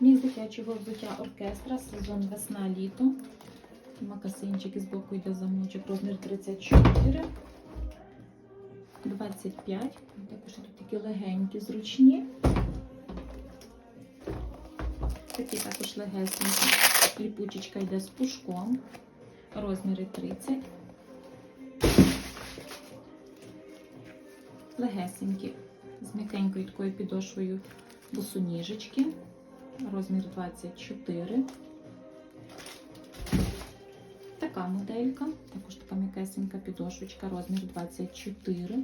Мій з дитячого взуття оркестра, сезон весна-літо. Макасинчик із боку йде замочок, розмір 34, 25. Також тут такі легенькі, зручні. Такі також легесенькі. Ліпучечка йде з пушком. Розміри 30. Легесенькі, з м'якенькою такою підошвою босоніжечки. Розмір 24. Така моделька, також така м'якесенька підошвочка, розмір 24.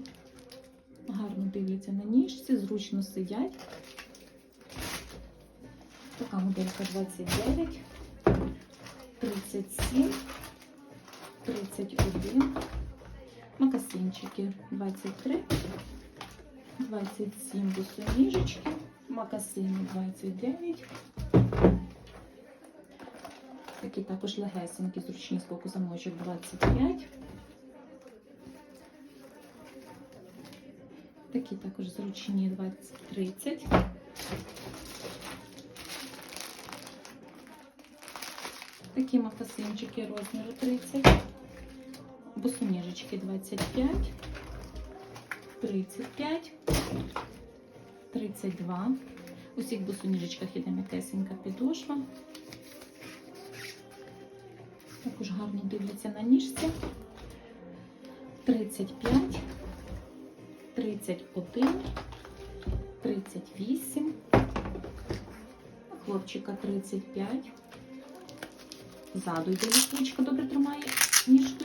Гарно дивляться на ніжці, зручно сидять. Така моделька 29, 37, 31. Макасинчики 23, 27 босоніжечки, макасини 29. Такі також легесенькі, зручні з боку замочок 25. Такі також зручні 20, 30. Такі макасинчики розміру 30. Босоніжечки 25, 35, 32. У всіх босоніжечках іде м'якесенька підошва. Також гарно дивляться на ніжці. 35, 31, 38, хлопчика 35. Ззаду йде ліпучка, добре тримає ніжку.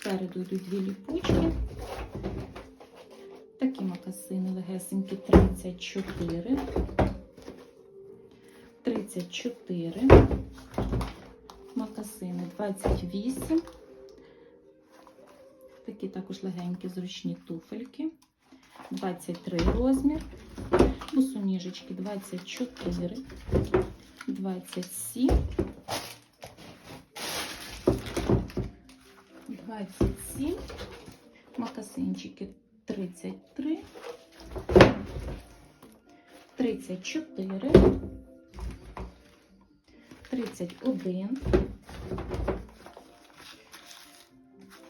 Спереду йдуть дві ліпучки. Такі макасини легесенькі 34, 34, макасини 28. Такі також легенькі зручні туфельки. 23 розмір. Босоніжечки 24, 27. 27, макасинчики 33, 34, 31,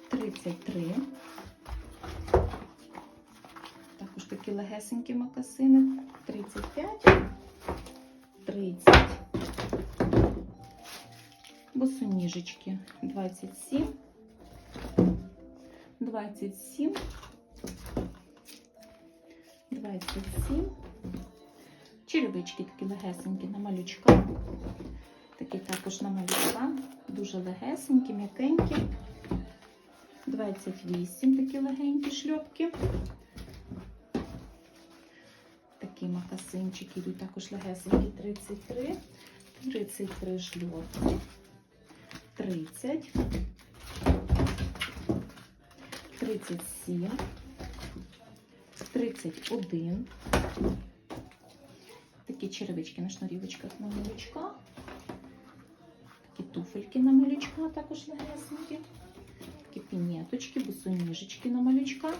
33. Також такі легесенькі макасини 35, 30. Босоніжечки. 27, 27, 27. Черевички такі легесенькі на малючка. Такі також на малючка. Дуже легесенькі, м'якенькі. 28 такі легенькі шльопки. Такі макасинчики йдуть також легесенькі 33, 33 шльопки. 30, 37, 31. Такі черевички на шнурівочках на малючка. Такі туфельки на малючка, також легесенькі. Такі пінеточки, бусоніжечки на малючка.